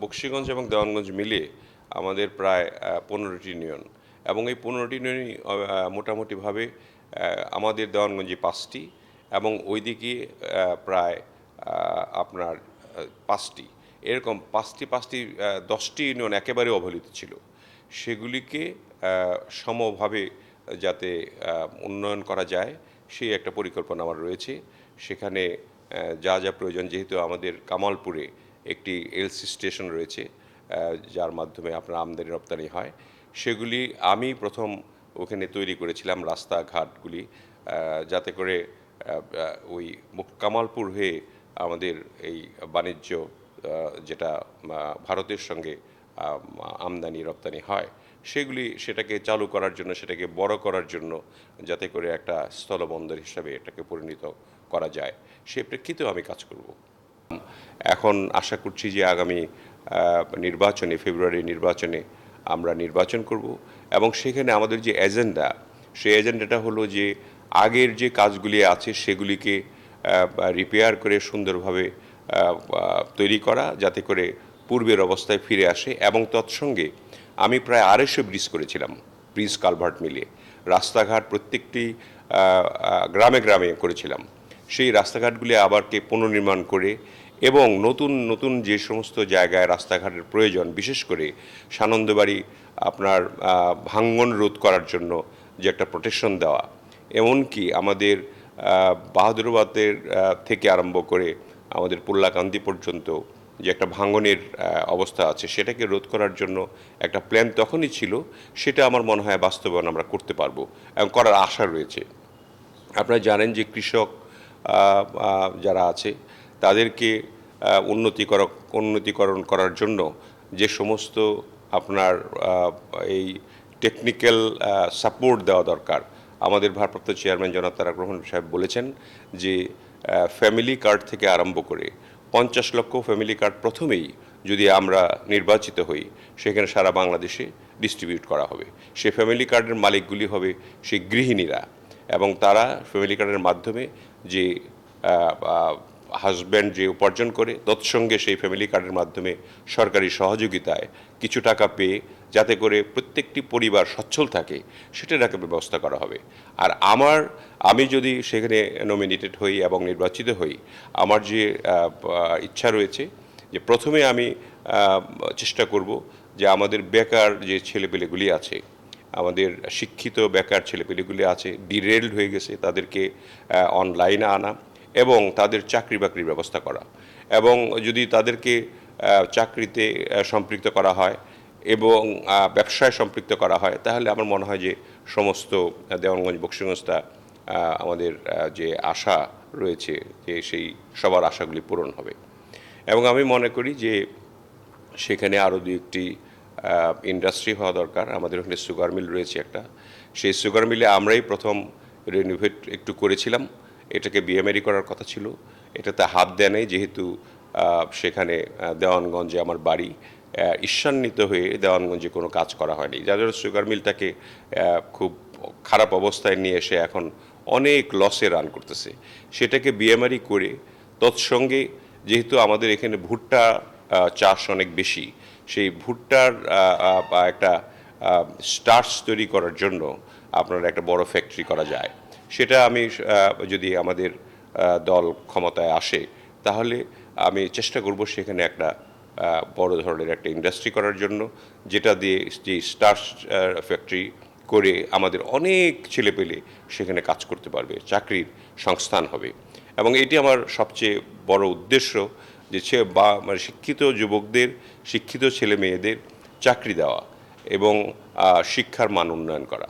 বক্সিগঞ্জ এবং দেওয়ানগঞ্জ মিলিয়ে আমাদের প্রায় পনেরোটি ইউনিয়ন। এবং এই পনেরোটি ইউনিয়নই মোটামুটিভাবে আমাদের দেওয়ানগঞ্জে পাঁচটি এবং ওইদিকে প্রায় আপনার পাঁচটি। এরকম পাঁচটি পাঁচটি দশটি ইউনিয়ন একেবারে অবহেলিত ছিল। সেগুলিকে সমভাবে যাতে উন্নয়ন করা যায়, সেই একটা পরিকল্পনা আমার রয়েছে। সেখানে যা যা প্রয়োজন, যেহেতু আমাদের কামালপুরে একটি এলসি স্টেশন রয়েছে যার মাধ্যমে আপনার আমদানি রপ্তানি হয়। সেগুলি আমি প্রথম ওখানে তৈরি করেছিলাম রাস্তাঘাটগুলি যাতে করে ওই কামালপুর হয়ে আমাদের এই বাণিজ্য যেটা ভারতের সঙ্গে আমদানি রপ্তানি হয়। সেগুলি সেটাকে চালু করার জন্য, সেটাকে বড় করার জন্য, যাতে করে একটা স্থলবন্দর হিসাবে এটাকে পরিণত করা যায়। সে প্রেক্ষিতেও আমি কাজ করব। এখন আশা করছি যে আগামী নির্বাচনে, ফেব্রুয়ারি নির্বাচনে আমরা নির্বাচন করব এবং সেখানে আমাদের যে এজেন্ডা, সেই এজেন্ডাটা হলো যে আগের যে কাজগুলি আছে সেগুলিকে রিপেয়ার করে সুন্দরভাবে তৈরি করা যাতে করে পূর্বের অবস্থায় ফিরে আসে এবং তৎসঙ্গে আমি প্রায় আড়াইশো ব্রিজ করেছিলাম, ব্রিজ কালভার্ট মিলিয়ে। রাস্তাঘাট প্রত্যেকটি গ্রামে গ্রামে করেছিলাম। সেই রাস্তাঘাটগুলি আবারকে পুনর্নির্মাণ করে এবং নতুন নতুন যে সমস্ত জায়গায় রাস্তাঘাটের প্রয়োজন, বিশেষ করে সানন্দবাড়ি আপনার ভাঙ্গন রোধ করার জন্য যে একটা প্রোটেকশন দেওয়া, এমনকি আমাদের বাহাদুরাবাদের থেকে আরম্ভ করে আমাদের পুল্লাকান্দি পর্যন্ত যে একটা ভাঙ্গনের অবস্থা আছে, সেটাকে রোধ করার জন্য একটা প্ল্যান তখনই ছিল, সেটা আমার মনে হয় বাস্তবায়ন আমরা করতে পারব এবং করার আশা রয়েছে। আপনারা জানেন যে কৃষক যারা আছে তাদেরকে উন্নতিকর উন্নতিকরণ করার জন্য যে সমস্ত আপনার এই টেকনিক্যাল সাপোর্ট দেওয়া দরকার, আমাদের ভারপ্রাপ্ত চেয়ারম্যান জনাব তারাক রহমান সাহেব বলেছেন যে ফ্যামিলি কার্ড থেকে আরম্ভ করে পঞ্চাশ লক্ষ ফ্যামিলি কার্ড প্রথমেই যদি আমরা নির্বাচিত হই, সেখানে সারা বাংলাদেশে ডিস্ট্রিবিউট করা হবে। সেই ফ্যামিলি কার্ডের মালিকগুলি হবে সেই গৃহিণীরা এবং তারা ফ্যামিলি কার্ডের মাধ্যমে যে হাজব্যান্ড যে উপার্জন করে, তৎসঙ্গে সেই ফ্যামিলি কার্ডের মাধ্যমে সরকারি সহযোগিতায় কিছু টাকা পেয়ে যাতে করে প্রত্যেকটি পরিবার সচ্ছল থাকে, সেটার একটা ব্যবস্থা করা হবে। আর আমার, আমি যদি সেখানে নমিনেটেড হই এবং নির্বাচিত হই, আমার যে ইচ্ছা রয়েছে যে প্রথমে আমি চেষ্টা করব যে আমাদের বেকার যে ছেলেপেলেগুলি আছে, আমাদের শিক্ষিত বেকার ছেলেপেলেগুলি আছে ডিরেলড হয়ে গেছে, তাদেরকে অনলাইনে আনা। এবং তাদের চাকরি বাকরির ব্যবস্থা করা এবং যদি তাদেরকে চাকরিতে সম্পৃক্ত করা হয় এবং ব্যবসায় সম্পৃক্ত করা হয়, তাহলে আমার মনে হয় যে সমস্ত দেওয়ানগঞ্জ বক্সিগঞ্জটা আমাদের যে আশা রয়েছে যে সেই সবার আশাগুলি পূরণ হবে। এবং আমি মনে করি যে সেখানে আরও দু একটি ইন্ডাস্ট্রি হওয়া দরকার। আমাদের ওখানে সুগার মিল রয়েছে একটা। সেই সুগার মিলে আমরাই প্রথম রেনোভেট একটু করেছিলাম। এটাকে বিএমআরি করার কথা ছিল। এটাতে হাত দেয় নেই যেহেতু সেখানে দেওয়ানগঞ্জে আমার বাড়ি আহ, ঈর্ষান্বিত হয়ে দেওয়ানগঞ্জে কোনো কাজ করা হয়নি। যার জন্য সুগার মিলটাকে খুব খারাপ অবস্থায় নিয়ে এসে এখন অনেক লসে রান করতেছে। সেটাকে বিএমআরি করে তৎসঙ্গে যেহেতু আমাদের এখানে ভুট্টা চাষ অনেক বেশি সেই ভুট্টার একটা স্টার্চ তৈরি করার জন্য আপনার একটা বড় ফ্যাক্টরি করা যায়। সেটা আমি যদি আমাদের দল ক্ষমতায় আসে, তাহলে আমি চেষ্টা করব সেখানে একটা বড় ধরনের একটা ইন্ডাস্ট্রি করার জন্য, যেটা দিয়ে যে স্টার্চ ফ্যাক্টরি করে আমাদের অনেক ছেলেপেলে সেখানে কাজ করতে পারবে, চাকরির সংস্থান হবে। এবং এটি আমার সবচেয়ে বড় উদ্দেশ্য, যে ছে বা মানে শিক্ষিত যুবকদের, শিক্ষিত ছেলে মেয়েদের চাকরি দেওয়া এবং শিক্ষার মান উন্নয়ন করা।